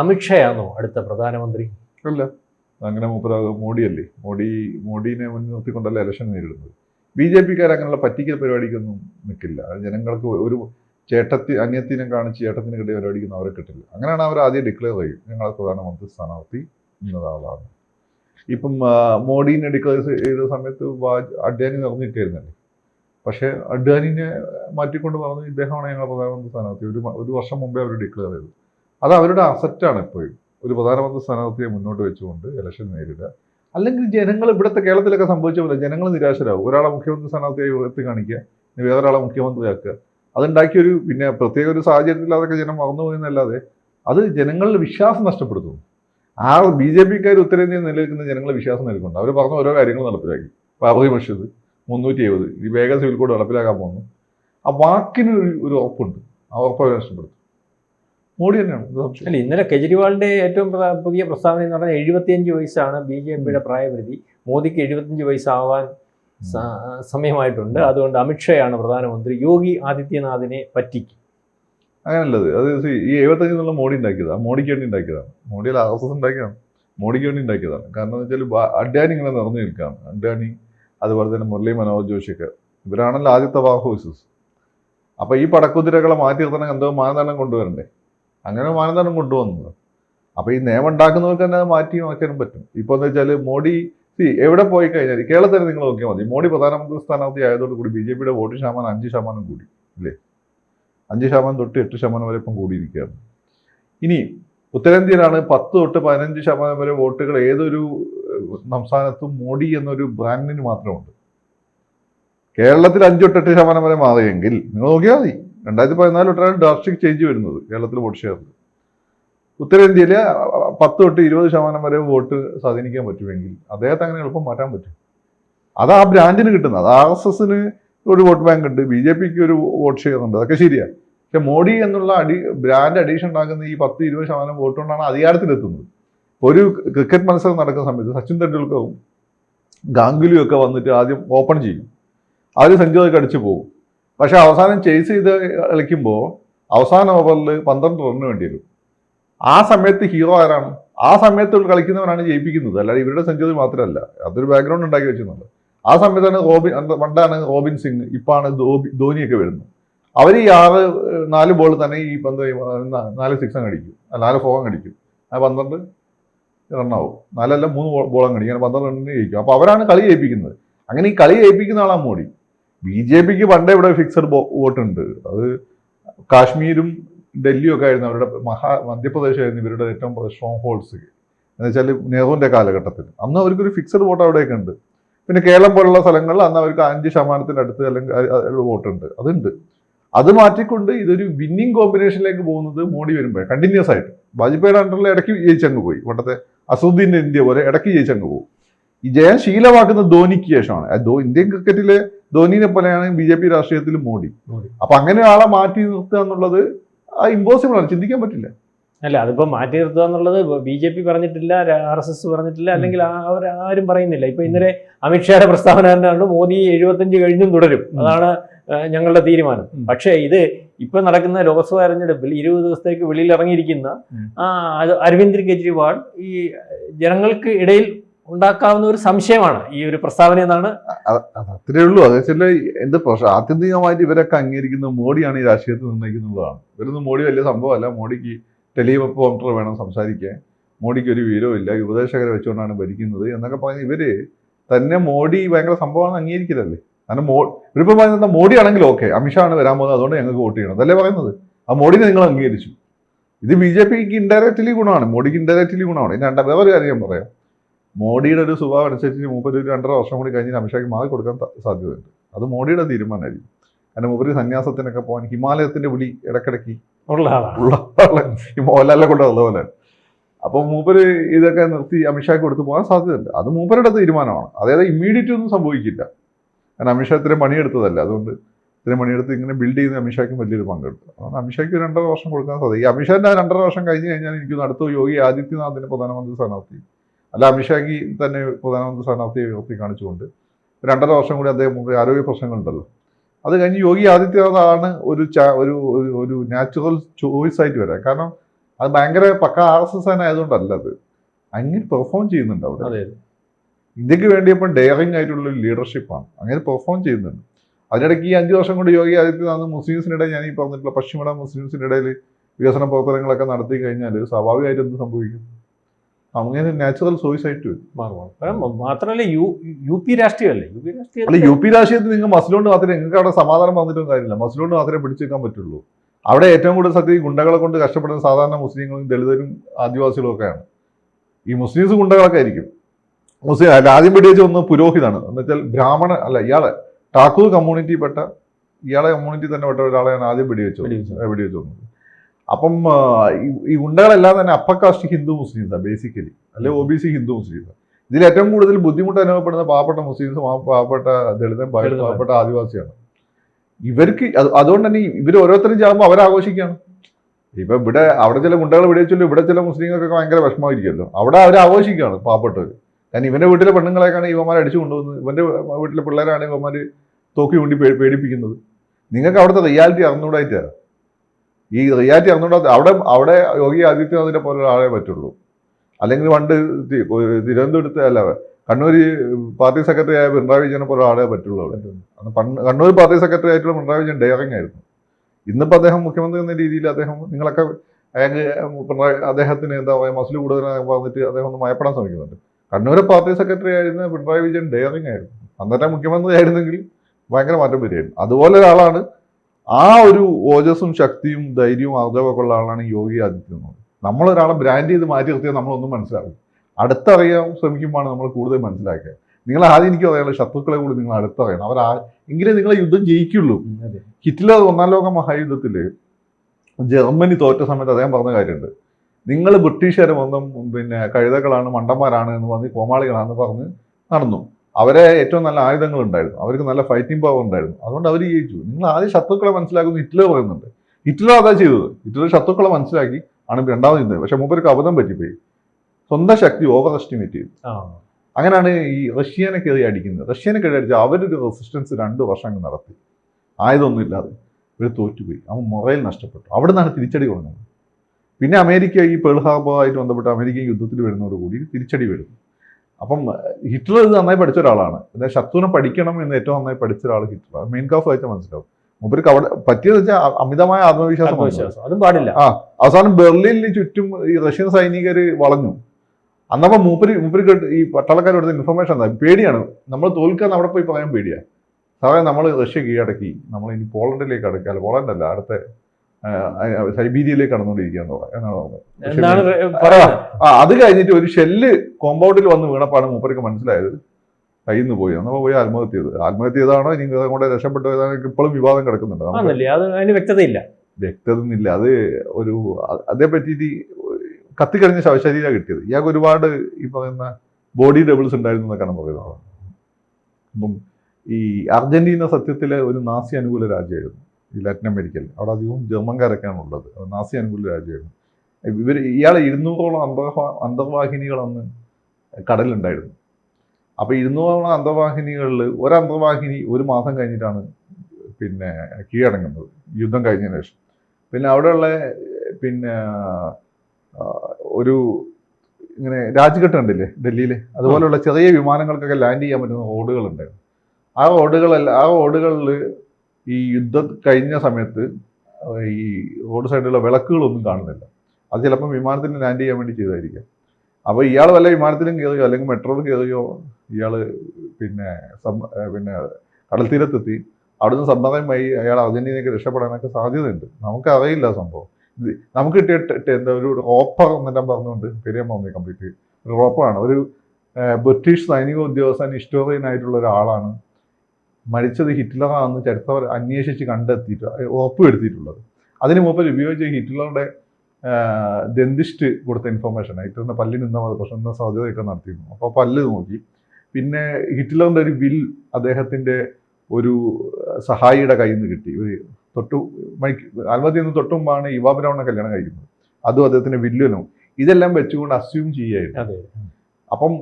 അമിത്ഷയാണോ അടുത്ത പ്രധാനമന്ത്രി? അല്ല അങ്ങനെ മൂപ്പരാ മോഡിയല്ലേ? മോഡി മോഡിനെ മുൻനിർത്തിക്കൊണ്ടല്ല ഇലക്ഷൻ നേരിടുന്നത്. ബി ജെ പിക്കാർ അങ്ങനെയുള്ള പറ്റിക്കൽ പരിപാടിക്കൊന്നും നിൽക്കില്ല അത് ജനങ്ങൾക്ക് ഒരു ചേട്ടത്തി അന്യത്തിനെ കാണിച്ച് ചേട്ടത്തിന് കിട്ടിയ പരിപാടിക്കൊന്നും അവരെ കിട്ടില്ല. അങ്ങനെയാണ് അവർ ആദ്യം ഡിക്ലെയർ ചെയ്യും. ഞങ്ങളെ പ്രധാനമന്ത്രി സ്ഥാനാർത്ഥി ഇന്നതാളാണ്. ഇപ്പം മോഡിനെ ഡിക്ലെയർ ചെയ്ത സമയത്ത് വാജ് അഡ്വാനി നിറഞ്ഞിട്ടായിരുന്നല്ലേ പക്ഷേ അഡ്വാനിനെ മാറ്റിക്കൊണ്ട് പറഞ്ഞു ഇദ്ദേഹമാണ് ഞങ്ങളുടെ പ്രധാനമന്ത്രി സ്ഥാനാർത്ഥി. ഒരു ഒരു വർഷം മുമ്പേ അവർ ഡിക്ലെയർ ചെയ്തു. അത് അവരുടെ അസറ്റാണ് എപ്പോഴും. ഒരു പ്രധാനമന്ത്രി സ്ഥാനാർത്ഥിയെ മുന്നോട്ട് വെച്ചുകൊണ്ട് ഇലക്ഷൻ നേരിടുക. അല്ലെങ്കിൽ ജനങ്ങൾ ഇവിടുത്തെ കേരളത്തിലൊക്കെ സംഭവിച്ച പോലെ ജനങ്ങൾ നിരാശരാകും ഒരാളെ മുഖ്യമന്ത്രി സ്ഥാനാർത്ഥിയായി ഉയർത്തി കാണിക്കുക വേറൊരാളെ മുഖ്യമന്ത്രിയാക്കുക അതുണ്ടാക്കിയൊരു പിന്നെ പ്രത്യേക ഒരു സാഹചര്യത്തിൽ അതൊക്കെ ജനം മറന്നുപോയെന്നല്ലാതെ അത് ജനങ്ങളിൽ വിശ്വാസം നഷ്ടപ്പെടുത്തുന്നു. ആ ബി ജെ പിക്കാർ ഉത്തരേന്ത്യയിൽ നിലനിൽക്കുന്ന ജനങ്ങളെ വിശ്വാസം നൽകുന്നുണ്ട്. അവർ പറഞ്ഞ ഓരോ കാര്യങ്ങൾ നടപ്പിലാക്കി. പാർവതി മഷീദ് മുന്നൂറ്റി എഴുപത് ഈ വേഗം സിവിൽ കോഡ് നടപ്പിലാക്കാൻ പോകുന്നു. ആ വാക്കിന് ഒരു ഉറപ്പുണ്ട്. ആ ഉറപ്പ് അവർ നഷ്ടപ്പെടുത്തും. മോഡി തന്നെയാണ് അല്ല ഇന്നലെ കെജ്രിവാളിന്റെ ഏറ്റവും പുതിയ പ്രസ്താവന എന്ന് പറഞ്ഞാൽ എഴുപത്തിയഞ്ച് വയസ്സാണ് ബി ജെ പിയുടെ പ്രായപരിധി. മോദിക്ക് എഴുപത്തിയഞ്ച് വയസ്സാവാൻ സമയമായിട്ടുണ്ട്. അതുകൊണ്ട് അമിത്ഷയാണ് പ്രധാനമന്ത്രി യോഗി ആദിത്യനാഥിനെ പറ്റിക്കും. അങ്ങനല്ലത്. അത് ഈ എഴുപത്തഞ്ച് എന്നുള്ള മോഡി ഉണ്ടാക്കിയതാണ് മോഡിക്ക് വേണ്ടി ഉണ്ടാക്കിയതാണ്. മോഡിയിൽ ആർ എസ് എസ് ഉണ്ടാക്കിയതാണ്. മോഡിക്ക് വേണ്ടി ഉണ്ടാക്കിയതാണ്. കാരണം എന്ന് വെച്ചാൽ അഡ്യാനി ഇങ്ങനെ നിറഞ്ഞു നിൽക്കുകയാണ്. അഡ്യാനി അതുപോലെ തന്നെ മുരളി മനോജ് ജോഷിയൊക്കെ. ഇവരാണല്ലോ ആദ്യത്തെ വാഹോസസ് അപ്പോൾ ഈ പടക്കുതിരകളെ മാറ്റി നിർത്തണമെങ്കിൽ എന്തോ മാനദണ്ഡം കൊണ്ടുവരണ്ടേ? അങ്ങനെ മാനദണ്ഡം കൊണ്ടുവന്നത്. അപ്പോൾ ഈ നിയമം ഉണ്ടാക്കുന്നവർക്ക് തന്നെ അത് മാറ്റി മാറ്റാനും പറ്റും. ഇപ്പോൾ എന്ന് വെച്ചാൽ മോഡി സി എവിടെ പോയി കഴിഞ്ഞാൽ കേരളത്തിൽ നിങ്ങൾ നോക്കിയാൽ മതി. മോഡി പ്രധാനമന്ത്രി സ്ഥാനാർത്ഥി ആയതോട് കൂടി ബി ജെ പിയുടെ വോട്ട് ശതമാനം അഞ്ച് ശതമാനം കൂടി അല്ലേ? അഞ്ച് ശതമാനം തൊട്ട് എട്ട് ശതമാനം വരെ ഇപ്പം കൂടിയിരിക്കുകയാണ്. ഇനി ഉത്തരേന്ത്യയിലാണ് പത്ത് തൊട്ട് പതിനഞ്ച് ശതമാനം വരെ വോട്ടുകൾ ഏതൊരു സംസ്ഥാനത്തും മോഡി എന്നൊരു ബ്രാൻഡിന് മാത്രമുണ്ട്. കേരളത്തിൽ അഞ്ച് തൊട്ട് എട്ട് ശതമാനം വരെ മാറിയെങ്കിൽ നിങ്ങൾ നോക്കിയാൽ മതി. രണ്ടായിരത്തി പതിനാല് തൊട്ടാണ് ഡ്രാസ്റ്റിക് ചേഞ്ച് വരുന്നത് കേരളത്തിൽ വോട്ട് ഷെയറിൽ ഉത്തരേന്ത്യയിൽ പത്ത് തൊട്ട് ഇരുപത് ശതമാനം വരെ വോട്ട് സ്വാധീനിക്കാൻ പറ്റുമെങ്കിൽ അദ്ദേഹത്തെ അങ്ങനെ എളുപ്പം മാറ്റാൻ പറ്റും. അത് ആ ബ്രാൻഡിന് കിട്ടുന്നത്. അത് ആർ എസ് എസിന് ഒരു വോട്ട് ബാങ്ക് ഉണ്ട് ബി ജെ പിക്ക് ഒരു വോട്ട് ഷെയർ ഉണ്ട്. അതൊക്കെ ശരിയാണ് പക്ഷെ മോഡി എന്നുള്ള അടി ബ്രാൻഡ് അഡീഷൻ ഉണ്ടാക്കുന്ന ഈ പത്ത് ഇരുപത് ശതമാനം വോട്ട് കൊണ്ടാണ് അധികാരത്തിലെത്തുന്നത്. ഒരു ക്രിക്കറ്റ് മത്സരം നടക്കുന്ന സമയത്ത് സച്ചിൻ തെണ്ടുൽക്കറും ഗാംഗുലിയും ഒക്കെ വന്നിട്ട് ആദ്യം ഓപ്പൺ ചെയ്യും. ആദ്യം സെഞ്ചുറി അടിച്ചു പോകും. പക്ഷെ അവസാനം ചേസ് ചെയ്ത് കളിക്കുമ്പോൾ അവസാന ഓവറിൽ പന്ത്രണ്ട് റണ്ണിന് വേണ്ടി വരും. ആ സമയത്ത് ഹീറോ ആരാണ്? ആ സമയത്ത് കളിക്കുന്നവനാണ് ജയിപ്പിക്കുന്നത്. അല്ലാതെ ഇവരുടെ സെഞ്ചുറി മാത്രമല്ല. അതൊരു ബാക്ക്ഗ്രൗണ്ട് ഉണ്ടാക്കി വെച്ചിരുന്നുണ്ട് ആ സമയത്താണ് റോബിൻ പണ്ടാണ് റോബിൻ സിംഗ് ഇപ്പാണ് ധോനിയൊക്കെ വരുന്നത്. അവർ ഈ ആറ് നാല് ബോൾ തന്നെ ഈ പന്ത് നാല് സിക്സ് അങ്ങ് അടിക്കും. നാല് ഫോർ അങ്ങ് അടിക്കും. ആ പന്ത്രണ്ട് റണ്ണാവും നാലല്ല മൂന്ന് ബോൾ അങ്ങ് അടിക്കും. പന്ത്രണ്ട് റണ്ണിന് ജയിക്കും. അപ്പോൾ അവരാണ് കളി ജയിപ്പിക്കുന്നത്. അങ്ങനെ ഈ കളി ജയിപ്പിക്കുന്ന ആളാണ് മോഡി. ബി ജെ പിക്ക് പണ്ടേ ഇവിടെ ഫിക്സഡ് വോട്ട് ഉണ്ട് അത് കാശ്മീരും ഡൽഹിയും ഒക്കെ ആയിരുന്നു. അവരുടെ മഹാ മധ്യപ്രദേശായിരുന്നു ഇവരുടെ ഏറ്റവും സ്ട്രോങ് ഹോൾഡ്സ് എന്ന് വെച്ചാൽ നെഹ്റുവിന്റെ കാലഘട്ടത്തിൽ. അന്ന് അവർക്കൊരു ഫിക്സഡ് വോട്ട് അവിടെയൊക്കെ ഉണ്ട്. പിന്നെ കേരളം പോലുള്ള സ്ഥലങ്ങളിൽ അന്ന് അവർക്ക് അഞ്ച് ശതമാനത്തിന്റെ അടുത്ത് അല്ലെങ്കിൽ വോട്ട് ഉണ്ട് അതുണ്ട്. അത് മാറ്റിക്കൊണ്ട് ഇതൊരു വിന്നിങ് കോമ്പിനേഷനിലേക്ക് പോകുന്നത് മോഡി വരുമ്പോഴേ കണ്ടിന്യൂസ് ആയിട്ട്. വാജ്പേയിയുടെ അണ്ടറിൽ ഇടയ്ക്ക് ജയിച്ചങ്ങ് പോയി. പണ്ടത്തെ അസുദ്ദീന്റെ ഇന്ത്യ പോലെ ഇടയ്ക്ക് ജയിച്ചങ്ങ് പോകും ഈ ജയം ശീലമാക്കുന്നത് ധോനിക്ക് ശേഷമാണ്. ഇന്ത്യൻ ക്രിക്കറ്റിലെ ധോനിനെ പോലെയാണ് ബി ജെ പി രാഷ്ട്രീയത്തിൽ മോഡി. അപ്പൊ അങ്ങനെ ആളെ മാറ്റി നിർത്തുക എന്നുള്ളത് ഇമ്പോസിബിൾ ആണ്. ചിന്തിക്കാൻ പറ്റില്ല. അല്ല അതിപ്പോ മാറ്റി നിർത്തുക എന്നുള്ളത് ബി ജെ പി പറഞ്ഞിട്ടില്ല ആർ എസ് എസ് പറഞ്ഞിട്ടില്ല അല്ലെങ്കിൽ അവർ ആരും പറയുന്നില്ല. ഇപ്പൊ ഇന്നലെ അമിത്ഷായുടെ പ്രസ്താവന തന്നെയാണ് മോദി എഴുപത്തഞ്ച് കഴിഞ്ഞും തുടരും. അതാണ് ഞങ്ങളുടെ തീരുമാനം. പക്ഷേ ഇത് ഇപ്പൊ നടക്കുന്ന ലോക്സഭാ തെരഞ്ഞെടുപ്പിൽ ഇരുപത് ദിവസത്തേക്ക് വെളിയിൽ ഇറങ്ങിയിരിക്കുന്ന അരവിന്ദ് കെജ്രിവാൾ ഈ ജനങ്ങൾക്ക് ഇടയിൽ ഉണ്ടാക്കാവുന്ന ഒരു സംശയമാണ് ഈ ഒരു പ്രസ്താവന എന്നാണ് അത് അത്രേ ഉള്ളൂ. അത് വെച്ചാൽ എന്ത് ആത്യന്തികമായിട്ട് ഇവരൊക്കെ അംഗീകരിക്കുന്ന മോഡിയാണ് ഈ രാഷ്ട്രീയത്തെ നിർണയിക്കുന്നതാണ്. ഇവരൊന്നും മോഡി വലിയ സംഭവമല്ല. മോഡിക്ക് ടെലിപ്രോംപ്റ്റർ വേണം സംസാരിക്കാൻ. മോഡിക്ക് ഒരു വിവരവും ഇല്ല. ഉപദേശകരെ വെച്ചുകൊണ്ടാണ് ഭരിക്കുന്നത് എന്നൊക്കെ പറഞ്ഞ് ഇവർ തന്നെ മോഡി ഭയങ്കര സംഭവമാണ് അംഗീകരിക്കില്ലല്ലേ കാരണം മോ ഇവരിപ്പോൾ പറയുന്നത് മോഡി ആണെങ്കിൽ ഓക്കെ. അമിത്ഷാ ആണ് വരാൻ പോകുന്നത്. അതുകൊണ്ട് ഞങ്ങൾക്ക് വോട്ട് ചെയ്യണം. അതല്ലേ പറയുന്നത്? ആ മോഡിനെ നിങ്ങൾ അംഗീകരിച്ചു. ഇത് ബി ജെ പിക്ക് ഇൻഡയറക്റ്റ്ലി ഗുണമാണ്. മോഡിക്ക് ഇൻഡയറക്റ്റ്ലി ഗുണമാണ്. ഇനി രണ്ടാം വേറൊരു കാര്യം ഞാൻ പറയാം. മോഡിയുടെ ഒരു സ്വഭാവം അനുസരിച്ച് മൂപ്പര് ഒരു രണ്ടര വർഷം കൂടി കഴിഞ്ഞ് അമിത്ഷാക്ക് മാറി കൊടുക്കാൻ സാധ്യതയുണ്ട്. അത് മോഡിയുടെ തീരുമാനമായിരിക്കും. കാരണം മൂപ്പര് സന്യാസത്തിനൊക്കെ പോകാൻ ഹിമാലയത്തിന്റെ വിളി ഇടക്കിടക്ക് ഉള്ള ആളാണ് പോലെ ഈ മോഹൻലാലിനെ കൊണ്ട് അതുപോലെ അപ്പോൾ മൂപ്പര് ഇതൊക്കെ നിർത്തി അമിഷാക്ക് കൊടുത്ത് പോകാൻ സാധ്യതയുണ്ട്. അത് മൂപ്പരുടെ തീരുമാനമാണ്. അതായത് ഇമ്മീഡിയറ്റ് ഒന്നും സംഭവിക്കില്ല. കാരണം അമിത്ഷാ ഇത്രയും പണിയെടുത്തതല്ല. അതുകൊണ്ട് ഇത്രയും പണിയെടുത്ത് ഇങ്ങനെ ബിൽഡ് ചെയ്യുന്ന അമിഷാക്കും വലിയൊരു പങ്കുണ്ട്. അതുകൊണ്ട് അമിഷാക്ക് രണ്ടര വർഷം കൊടുക്കാൻ സാധിക്കും ആ രണ്ടര വർഷം കഴിഞ്ഞ് കഴിഞ്ഞാൽ എനിക്ക് അടുത്ത യോഗി ആദിത്യനാഥിന്റെ പ്രധാനമന്ത്രി സ്ഥാനാർത്ഥി അല്ല അമിത്ഷാക്ക് തന്നെ പ്രധാനമന്ത്രി സ്ഥാനാർത്ഥിയെ ഉയർത്തി കാണിച്ചുകൊണ്ട് രണ്ടര വർഷം കൂടി അദ്ദേഹം ആരോഗ്യ പ്രശ്നങ്ങളുണ്ടല്ലോ. അത് കഴിഞ്ഞ് യോഗി ആദിത്യനാഥാണ് ഒരു ചാ- ഒരു ഒരു- ഒരു നാച്ചുറൽ ചോയ്സ് ആയിട്ട് വരാം കാരണം അത് ഭയങ്കര പക്ക ആർ എസ് എസ് ആയതുകൊണ്ടല്ല അത്. അങ്ങനെ പെർഫോം ചെയ്യുന്നുണ്ട് അവിടെ. ഇന്ത്യയ്ക്ക് വേണ്ടി ഇപ്പം ഡെയറിംഗ് ആയിട്ടുള്ള ഒരു ലീഡർഷിപ്പാണ് അങ്ങനെ പെർഫോം ചെയ്യുന്നുണ്ട്. അതിനിടയ്ക്ക് ഈ അഞ്ച് വർഷം കൊണ്ട് യോഗി ആദിത്യനാഥ് മുസ്ലിംസിനിടെ ഞാൻ ഈ പറഞ്ഞിട്ടുള്ള പശ്ചിമ മുസ്ലിംസിന്റെ ഇടയിൽ വികസന പ്രവർത്തനങ്ങളൊക്കെ നടത്തി കഴിഞ്ഞാൽ സ്വാഭാവികമായിട്ട് എന്ത് സംഭവിക്കും? അങ്ങനെ നാച്ചുറൽ സോയിസ് ആയിട്ട് വരും. മാറുമാണ് കാരണം മാത്രമല്ല യു യു പി രാഷ്ട്രീയമല്ലേ? യു പി അല്ല യു പി രാഷ്ട്രീയത്തിൽ നിങ്ങൾ മസിലോണ്ട് മാത്രമേ നിങ്ങൾക്ക് അവിടെ സമാധാനം വന്നിട്ടും കാര്യമില്ല. മസിലോണ്ട് മാത്രമേ പിടിച്ചെടുക്കാൻ പറ്റുള്ളൂ. അവിടെ ഏറ്റവും കൂടുതൽ സത്യം ഗുണ്ടകളെ കൊണ്ട് കഷ്ടപ്പെടുന്ന സാധാരണ മുസ്ലിങ്ങളും ദളിതരും ആദിവാസികളും ഒക്കെയാണ്. ഈ മുസ്ലിംസ് ഗുണ്ടകളൊക്കെ ആയിരിക്കും. മുസ്ലിം അല്ല ആദ്യം വെടിവെച്ച് ഒന്ന് പുരോഹിതാണ്. എന്ന് വെച്ചാൽ ബ്രാഹ്മണ അല്ല ഇയാളെ ടാക്കൂർ കമ്മ്യൂണിറ്റി പെട്ട ഇയാളെ കമ്മ്യൂണിറ്റി തന്നെ പെട്ട ഒരാളെയാണ് ആദ്യം പിടിവെച്ചു പിടിവെച്ചു വന്നത് അപ്പം ഈ- ഗുണ്ടകളെല്ലാം തന്നെ അപ്പർ കാസ്റ്റ് ഹിന്ദു മുസ്ലിംസാണ് ബേസിക്കലി അല്ലെ O B C Hindu Muslims. ഇതിൽ ഏറ്റവും കൂടുതൽ ബുദ്ധിമുട്ട് അനുഭവപ്പെടുന്ന പാവപ്പെട്ട മുസ്ലിംസ് പാവപ്പെട്ട ദളിതൻ. പാവപ്പെട്ട ആദിവാസിയാണ്. ഇവർക്ക് അത് അതുകൊണ്ട് തന്നെ ഇവർ ഓരോരുത്തരും ചാകുമ്പോൾ അവരാഘോഷിക്കുകയാണ്. ഇപ്പൊ ഇവിടെ അവിടെ ചില ഗുണ്ടകൾ വെടിവെച്ചല്ലോ ഇവിടെ ചില മുസ്ലിങ്ങൾക്കൊക്കെ ഭയങ്കര വിഷമമായിരിക്കുമല്ലോ. അവിടെ അവർ ആഘോഷിക്കുകയാണ് പാവപ്പെട്ടവർ കാരണം ഇവന്റെ വീട്ടിലെ പെണ്ണുങ്ങളെക്കാണ് ഇവന്മാർ അടിച്ചു കൊണ്ടുപോകുന്നത്. ഇവന്റെ വീട്ടിലെ പിള്ളേരാണ് ഇവന്മാർ തോക്കി കൊണ്ടി പേ- പേടിപ്പിക്കുന്നത്. നിങ്ങൾക്ക് അവിടുത്തെ റിയാലിറ്റി അറിഞ്ഞൂടായിട്ടാണ് ഈ റിയാലിറ്റി അറിഞ്ഞുകൊണ്ട് അവിടെ അവിടെ യോഗി ആദിത്യനാഥിനെ പോലെ ഒരാളെ പറ്റുള്ളൂ. അല്ലെങ്കിൽ പണ്ട് തിരുവനന്തപുരത്ത് അല്ല കണ്ണൂർ പാർട്ടി സെക്രട്ടറി ആയ പിണറായി വിജയനെ പോലെ ആളെ പറ്റുള്ളൂ അവിടെ. അന്ന് പണ്ട് കണ്ണൂർ പാർട്ടി സെക്രട്ടറി ആയിട്ടുള്ള പിണറായി വിജയൻ ഡയറിംഗ് ആയിരുന്നു. ഇന്നിപ്പോൾ അദ്ദേഹം മുഖ്യമന്ത്രി എന്ന രീതിയിൽ അദ്ദേഹം നിങ്ങളൊക്കെ അയാൾക്ക് പിണറായി അദ്ദേഹത്തിന് എന്താ പറയുക മസിൽ കൂടുതൽ പറഞ്ഞിട്ട് അദ്ദേഹം ഒന്ന് മയപ്പെടാൻ ശ്രമിക്കുന്നുണ്ട്. കണ്ണൂർ പാർട്ടി സെക്രട്ടറി ആയിരുന്ന പിണറായി വിജയൻ ഡയറിംഗ് ആയിരുന്നു. അന്നത്തെ മുഖ്യമന്ത്രി ആയിരുന്നെങ്കിൽ ഭയങ്കര മാറ്റം വരികയായിരുന്നു. അതുപോലെ ഒരാളാണ് ആ ഒരു ഓജസ്സും ശക്തിയും ധൈര്യവും ആർജവമൊക്കെ ഉള്ള ആളാണ് യോഗി ആദിത്യനാഥ്. നമ്മളൊരാളെ ബ്രാൻഡ് ചെയ്ത് മാറ്റി നിർത്തിയാൽ നമ്മളൊന്നും മനസ്സിലാവും അടുത്തറിയാൻ ശ്രമിക്കുമ്പോഴാണ് നമ്മൾ കൂടുതൽ മനസ്സിലാക്കുക. നിങ്ങൾ ആദ്യം എനിക്ക് പറയാനുള്ള ശത്രുക്കളെ കൂടി നിങ്ങൾ അടുത്തറിയണം. അവർ എങ്കിലേ നിങ്ങളെ യുദ്ധം ജയിക്കുള്ളൂ. ഹിറ്റ്ലർ ഒന്നാം ലോക മഹായുദ്ധത്തിൽ ജർമ്മനി തോറ്റ സമയത്ത് അദ്ദേഹം പറഞ്ഞ കാര്യമുണ്ട്. നിങ്ങൾ ബ്രിട്ടീഷുകാരെ വന്നും പിന്നെ കഴുതകളാണ് മണ്ടന്മാരാണ് എന്ന് പറഞ്ഞ് കോമാളികളാണെന്ന് പറഞ്ഞ് നടന്നു. അവരെ ഏറ്റവും നല്ല ആയുധങ്ങൾ ഉണ്ടായിരുന്നു അവർക്ക് നല്ല ഫൈറ്റിംഗ് പവർ ഉണ്ടായിരുന്നു. അതുകൊണ്ട് അവർ ജയിച്ചു. നിങ്ങൾ ആദ്യം ശത്രുക്കളെ മനസ്സിലാക്കുന്നു ഹിറ്റ്ലർ പറയുന്നുണ്ട്. ഹിറ്റ്ലർ അതാ ചെയ്തത്. ഹിറ്റ്ലർ ശത്രുക്കളെ മനസ്സിലാക്കി ആണ് രണ്ടാമത് ചെയ്തത്. പക്ഷെ മൂപ്പർക്ക് അബദ്ധം പറ്റിപ്പോയി. സ്വന്തം ശക്തി ഓവർ എസ്റ്റിമേറ്റ് ചെയ്തു അങ്ങനെയാണ് ഈ റഷ്യനെ കയറി അടിക്കുന്നത്. റഷ്യനെ കയറി അടിച്ചാൽ അവരൊരു റെസിസ്റ്റൻസ് രണ്ട് വർഷം അങ്ങ് നടത്തി. ആയതൊന്നും ഇല്ലാതെ ഇവർ തോറ്റുപോയി. അവൻ മൊറയിൽ നഷ്ടപ്പെട്ടു. അവിടെ നിന്നാണ് തിരിച്ചടി കൊടുക്കുന്നത്. പിന്നെ അമേരിക്ക ഈ പേൾഹാബായിട്ട് ഹാർബറുമായിട്ട് ബന്ധപ്പെട്ട് അമേരിക്ക യുദ്ധത്തിൽ വരുന്നതോടുകൂടി തിരിച്ചടി വരുന്നു. അപ്പം ഹിറ്റ്ലർ ഇത് നന്നായി പഠിച്ച ഒരാളാണ്. അതായത് ശത്രുവിനെ പഠിക്കണം എന്ന് ഏറ്റവും നന്നായി പഠിച്ച ഒരാൾ ഹിറ്റ്ലർ. മെയിൻ കാഫ് വായിച്ചാൽ മനസ്സിലാവും. മൂപ്പർക്ക് അവിടെ പറ്റിയെന്ന് വെച്ചാൽ അമിതമായ ആത്മവിശ്വാസം അതും പാടില്ല. ആ അവസാനം ബെർലിനിൽ ചുറ്റും ഈ റഷ്യൻ സൈനികർ വളഞ്ഞു. അന്നപ്പോ മൂപ്പര് മൂപ്പര് കേട്ട് ഈ പട്ടാളക്കാർ എടുത്ത ഇൻഫർമേഷൻ എന്താ പേടിയാണ്. നമ്മൾ തോൽക്കാൻ അവിടെ പോയി പറയാൻ പേടിയാണ് സാറേ നമ്മൾ റഷ്യ കീഴടക്കി. നമ്മൾ ഇനി പോളണ്ടിലേക്ക് അടക്കാല്ല അല്ല പോളണ്ടല്ല അടുത്ത സൈബീരിയയിലേക്ക് കടന്നുകൊണ്ടിരിക്കുകയെന്ന് എന്നാണ് ആ അത് കഴിഞ്ഞിട്ട് ഒരു ഷെല്ല് കോമ്പൗണ്ടിൽ വന്ന് വീണപ്പാണ് മൂപ്പർക്ക് മനസ്സിലായത്. കയ്യിൽ നിന്ന് പോയി. അന്നപ്പോ പോയി ആത്മഹത്യ ചെയ്ത്. ആത്മഹത്യ ചെയ്താണോ ഇനി അങ്ങോട്ട് രക്ഷപ്പെട്ടു ഏതാണോ ഇപ്പോഴും വിവാദം കിടക്കുന്നുണ്ട്. വ്യക്തതയില്ല. വ്യക്തത വ്യക്തതൊന്നുമില്ല അത് ഒരു അതേ പറ്റിയിട്ട് കത്തിക്കഴിഞ്ഞ ശവശരീര കിട്ടിയത്. ഇയാൾക്ക് ഒരുപാട് ഈ പറയുന്ന ബോഡി ഡബിൾസ് ഉണ്ടായിരുന്നു എന്നൊക്കെയാണ് പറയുന്നത്. അപ്പം ഈ അർജന്റീന സത്യത്തിലെ ഒരു നാസി അനുകൂല രാജ്യമായിരുന്നു. ഈ ലാറ്റിൻ അമേരിക്കയിൽ അവിടെ അധികവും ജർമ്മൻകാരൊക്കെയാണ് ഉള്ളത് നാസി അനുകൂല രാജ്യമായിരുന്നു. ഇവർ ഇയാൾ ഇരുന്നൂറോളം അന്തർവാ അന്തർവാഹിനികൾ അന്ന് കടലുണ്ടായിരുന്നു അപ്പോൾ ഇരുന്നൂറോളം അന്തർവാഹിനികളിൽ ഒരു അന്തർവാഹിനി ഒരു മാസം കഴിഞ്ഞിട്ടാണ് പിന്നെ കീഴടങ്ങുന്നത്. യുദ്ധം കഴിഞ്ഞതിന് ശേഷം. പിന്നെ അവിടെയുള്ള പിന്നെ ഒരു ഇങ്ങനെ രാജ്ഘട്ട് കണ്ടില്ലേ ഡൽഹിയിൽ അതുപോലെയുള്ള ചെറിയ വിമാനങ്ങൾക്കൊക്കെ ലാൻഡ് ചെയ്യാൻ പറ്റുന്ന റോഡുകളുണ്ടായിരുന്നു. ആ റോഡുകളല്ല ആ റോഡുകളിൽ ഈ യുദ്ധം കഴിഞ്ഞ സമയത്ത് ഈ റോഡ് സൈഡിലുള്ള വിളക്കുകളൊന്നും കാണുന്നില്ല. അത് ചിലപ്പം വിമാനത്തിന് ലാൻഡ് ചെയ്യാൻ വേണ്ടി ചെയ്തായിരിക്കാം. അപ്പോൾ ഇയാൾ വല്ല വിമാനത്തിലും കയറിയോ അല്ലെങ്കിൽ മെട്രോയിൽ കയറിയോ ഇയാൾ പിന്നെ പിന്നെ കടൽ തീരത്തെത്തി അവിടുന്ന് സമ്മതം വഴി അയാൾ അർജന്റീനയ്ക്ക് രക്ഷപ്പെടാനൊക്കെ സാധ്യതയുണ്ട്. നമുക്കറിയില്ല സംഭവം. നമുക്ക് കിട്ടിയ എന്താ ഒരു റോപ്പർ എന്നെല്ലാം പറഞ്ഞുകൊണ്ട് പെരിയാൻ പറഞ്ഞു കംപ്ലീറ്റ്. ഒരു റോപ്പറാണ് ഒരു ബ്രിട്ടീഷ് സൈനിക ഉദ്യോഗസ്ഥൻ ഹിസ്റ്റോറിയൻ ആയിട്ടുള്ള ഒരാളാണ് മരിച്ചത് ഹിറ്റ്ലറാണെന്ന് ചരിത്രവർ അന്വേഷിച്ച് കണ്ടെത്തിയിട്ട് ഉറപ്പ് വരുത്തിയിട്ടുള്ളത് അതിന് മുമ്പ് ഉപയോഗിച്ച ഹിറ്റ്ലറുടെ ദന്തിസ്റ്റ് കൊടുത്ത ഇൻഫർമേഷൻ ഹിറ്റ്ലറിന്റെ പല്ലിന് നിന്ന പ്രശ്നം സാധ്യതയൊക്കെ നടത്തിയിരുന്നു. അപ്പോൾ പല്ല് നോക്കി. പിന്നെ ഹിറ്റ്ലറിന്റെ ഒരു ബിൽ അദ്ദേഹത്തിന്റെ ഒരു സഹായിയുടെ കയ്യിൽ നിന്ന് കിട്ടി. ഒരു തൊട്ടു മൈക്ക് ആത്മഹത്യ നിന്ന് തൊട്ടുമ്പാണ് യുവാബ്രാവണ യുവാ ബ്രൗണിനെ കല്യാണം കഴിക്കുന്നത്. അതും അദ്ദേഹത്തിന്റെ വില്ലുനും ഇതെല്ലാം വെച്ചുകൊണ്ട് അസ്യൂം ചെയ്യായിരുന്നു. അപ്പം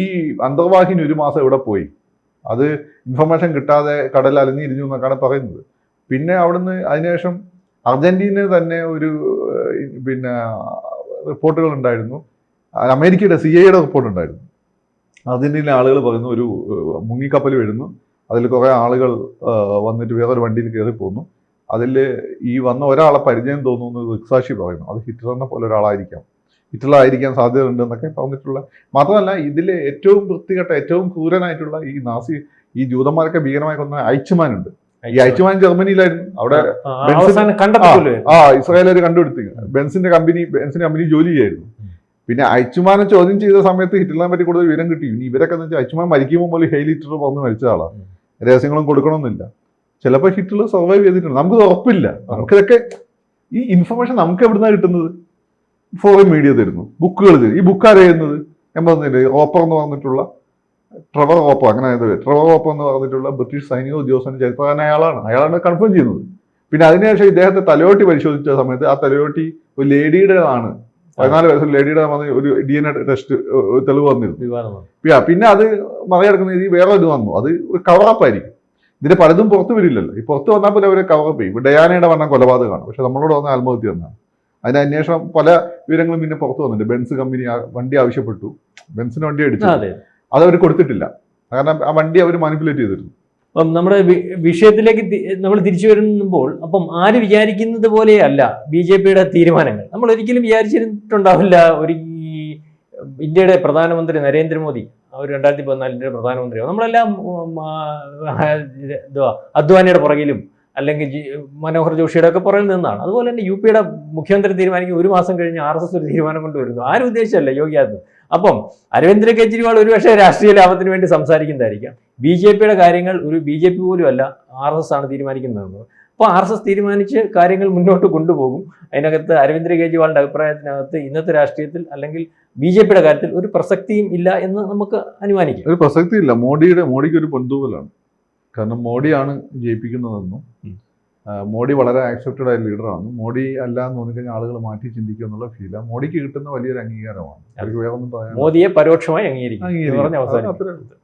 ഈ അന്തർവാഹിനി ഒരു മാസം ഇവിടെ പോയി? അത് ഇൻഫർമേഷൻ കിട്ടാതെ കടൽ അലഞ്ഞിരിഞ്ഞു എന്നൊക്കെയാണ് പറയുന്നത്. പിന്നെ അവിടുന്ന് അതിനുശേഷം അർജന്റീന തന്നെ ഒരു പിന്നെ റിപ്പോർട്ടുകൾ ഉണ്ടായിരുന്നു. അമേരിക്കയുടെ സി ഐയുടെ റിപ്പോർട്ട് ഉണ്ടായിരുന്നു. അർജന്റീനയിലെ ആളുകൾ പറയുന്നു ഒരു മുങ്ങിക്കപ്പൽ വരുന്നു അതിൽ കുറേ ആളുകൾ വന്നിട്ട് വേറൊരു വണ്ടിയിൽ കയറി പോന്നു അതിൽ ഈ വന്ന ഒരാളെ പരിചയം തോന്നുന്നു റിക്സാക്ഷി പറയുന്നു. അത് ഹിറ്റ്ലറിനെ പോലെ ഒരാളായിരിക്കാം. ഹിറ്റ്ലർ ആയിരിക്കാൻ സാധ്യതയുണ്ട് എന്നൊക്കെ പറഞ്ഞിട്ടുള്ള മാത്രമല്ല ഇതിൽ ഏറ്റവും വൃത്തികെട്ട ഏറ്റവും ക്രൂരനായിട്ടുള്ള ഈ നാസി ഈ ജൂതന്മാരൊക്കെ ഭീകരമായി കൊന്ന അയച്ചുമാനുണ്ട് ഈ അയച്ചുമാൻ ജർമ്മനിയിലായിരുന്നു. അവിടെ ആ ഇസ്രായേലർ കണ്ടുപിടുത്തി ബെൻസിന്റെ കമ്പനി ബെൻസിന്റെ കമ്പനി ജോലി ചെയ്യായിരുന്നു. പിന്നെ അയച്ചുമാനെ ചോദ്യം ചെയ്ത സമയത്ത് ഹിറ്റ്ലറിനെ പറ്റി കൂടുതൽ വിവരം കിട്ടി. ഇനി ഇവരൊക്കെ എന്ന് വെച്ചാൽ അയച്ചുമാൻ മരിക്കുമ്പോൾ പോലും ഹെയിൽ ഹിറ്റ്ലർ പറഞ്ഞ് മരിച്ച ആളാണ് രഹസ്യങ്ങളും കൊടുക്കണമെന്നില്ല. ചിലപ്പോൾ ഹിറ്റ്ലർ സർവൈവ് ചെയ്തിട്ടുണ്ട്. നമുക്ക് ഉറപ്പില്ല. നമുക്കിതൊക്കെ ഈ ഇൻഫർമേഷൻ നമുക്ക് എവിടുന്നാണ് കിട്ടുന്നത്? ഫോറിൻ മീഡിയ തരുന്നു. ബുക്കുകൾ തരും. ഈ ബുക്ക് ആരെയുന്നത് ഞാൻ പറഞ്ഞില്ലേ ഓപ്പർ എന്ന് പറഞ്ഞിട്ടുള്ള ട്രവർ ഓപ്പർ അങ്ങനെ ട്രവർ ഓപ്പർ എന്ന് പറഞ്ഞിട്ടുള്ള ബ്രിട്ടീഷ് സൈനിക ഉദ്യോഗസ്ഥൻ ചരിത്രകാരൻ അയാളാണ്. അയാളാണ് കൺഫേം ചെയ്യുന്നത്. പിന്നെ അതിനുശേഷം ഇദ്ദേഹത്തെ തലയോട്ടി പരിശോധിച്ച സമയത്ത് ആ തലയോട്ടി ഒരു ലേഡിയുടേതാണ് പതിനാല് വയസ്സിൽ ലേഡിയുടെ ഒരു ഡി എൻ എ ടെസ്റ്റ് തെളിവ് വന്നിരുന്നു പിന്നെ അത് മറികടക്കുന്ന രീതി വേറെ ഇത് വന്നു. അത് ഒരു കവറപ്പ് ആയിരിക്കും. ഇതിന്റെ പലതും പുറത്തു വരില്ലല്ലോ. ഈ പുറത്ത് വന്നാൽ പോലും അവരെ കവറപ്പ് ചെയ്യും. ഇപ്പൊ ഡയാനയുടെ വണ്ണം കൊലപാതകമാണ്. പക്ഷെ നമ്മളോട് വന്ന ആത്മഹത്യ എന്നാണ് അതിന്റെ അന്വേഷണം പല വിവരങ്ങളും പിന്നെ പുറത്തു വന്നിട്ടുണ്ട്. ബെൻസ് കമ്പനി വണ്ടി ആവശ്യപ്പെട്ടു. ബെൻസിന് വണ്ടി അടിച്ചു. അതെ. അവർ കൊടുത്തിട്ടില്ല. കാരണം ആ വണ്ടി അവർ മാനിപ്പുലേറ്റ് ചെയ്തിരുന്നു. അപ്പം നമ്മുടെ വിഷയത്തിലേക്ക് നമ്മൾ തിരിച്ചു വരുമ്പോൾ അപ്പം ആര് വിചാരിക്കുന്നത് പോലെയല്ല ബി ജെ പിയുടെ തീരുമാനങ്ങൾ? നമ്മൾ ഒരിക്കലും വിചാരിച്ചിട്ടുണ്ടാവില്ല. ഒരു ഇന്ത്യയുടെ പ്രധാനമന്ത്രി നരേന്ദ്രമോദി അവർ രണ്ടായിരത്തി പതിനാലിന്റെ പ്രധാനമന്ത്രിയാണ്. നമ്മളെല്ലാം എന്തുവാ അദ്വാനിയുടെ പുറകിലും അല്ലെങ്കിൽ മനോഹർ ജോഷിയുടെ ഒക്കെ പുറകിൽ നിന്നാണ്. അതുപോലെ തന്നെ യു പിയുടെ മുഖ്യമന്ത്രി തീരുമാനിക്കും ഒരു മാസം കഴിഞ്ഞ് ആർ എസ് എസ് ഒരു തീരുമാനം കൊണ്ടുവരുന്നു. ആരും ഉദ്ദേശിച്ചല്ല യോഗി അപ്പം അരവിന്ദ് കെജ്രിവാൾ ഒരുപക്ഷെ രാഷ്ട്രീയ ലാഭത്തിന് വേണ്ടി സംസാരിക്കുന്നതായിരിക്കാം. ബി ജെ പിയുടെ കാര്യങ്ങൾ ഒരു ബി ജെ പി പോലും അല്ല ആർ എസ് എസ് ആണ് തീരുമാനിക്കുന്നതെന്ന്. അപ്പോൾ ആർ എസ് എസ് തീരുമാനിച്ച് കാര്യങ്ങൾ മുന്നോട്ട് കൊണ്ടുപോകും. അതിനകത്ത് അരവിന്ദ് കെജ്രിവാളിന്റെ അഭിപ്രായത്തിനകത്ത് ഇന്നത്തെ രാഷ്ട്രീയത്തിൽ അല്ലെങ്കിൽ ബി ജെ പിയുടെ കാര്യത്തിൽ ഒരു പ്രസക്തിയും ഇല്ല എന്ന് നമുക്ക് അനുമാനിക്കാം. ഒരു പ്രസക്തി ഇല്ല മോഡിയുടെ മോഡിക്ക് ഒരു പൊന്തൂവലാണ്. കാരണം മോഡിയാണ് ജയിപ്പിക്കുന്നതെന്നും മോഡി വളരെ ആക്സെപ്റ്റഡ് ആയ ലീഡറാണ്. മോഡി അല്ല എന്ന് തോന്നിക്കഴിഞ്ഞാൽ ആളുകൾ മാറ്റി ചിന്തിക്കുക എന്നുള്ള ഫീലാണ് മോഡിക്ക് കിട്ടുന്ന വലിയൊരു അംഗീകാരമാണ്. അവർക്ക് വേറെ ഒന്നും പറയാൻ മോദിയെ പരോക്ഷമായി അംഗീകരിക്കും. അംഗീകരിക്കും. അത്രേ ഉള്ളൂ.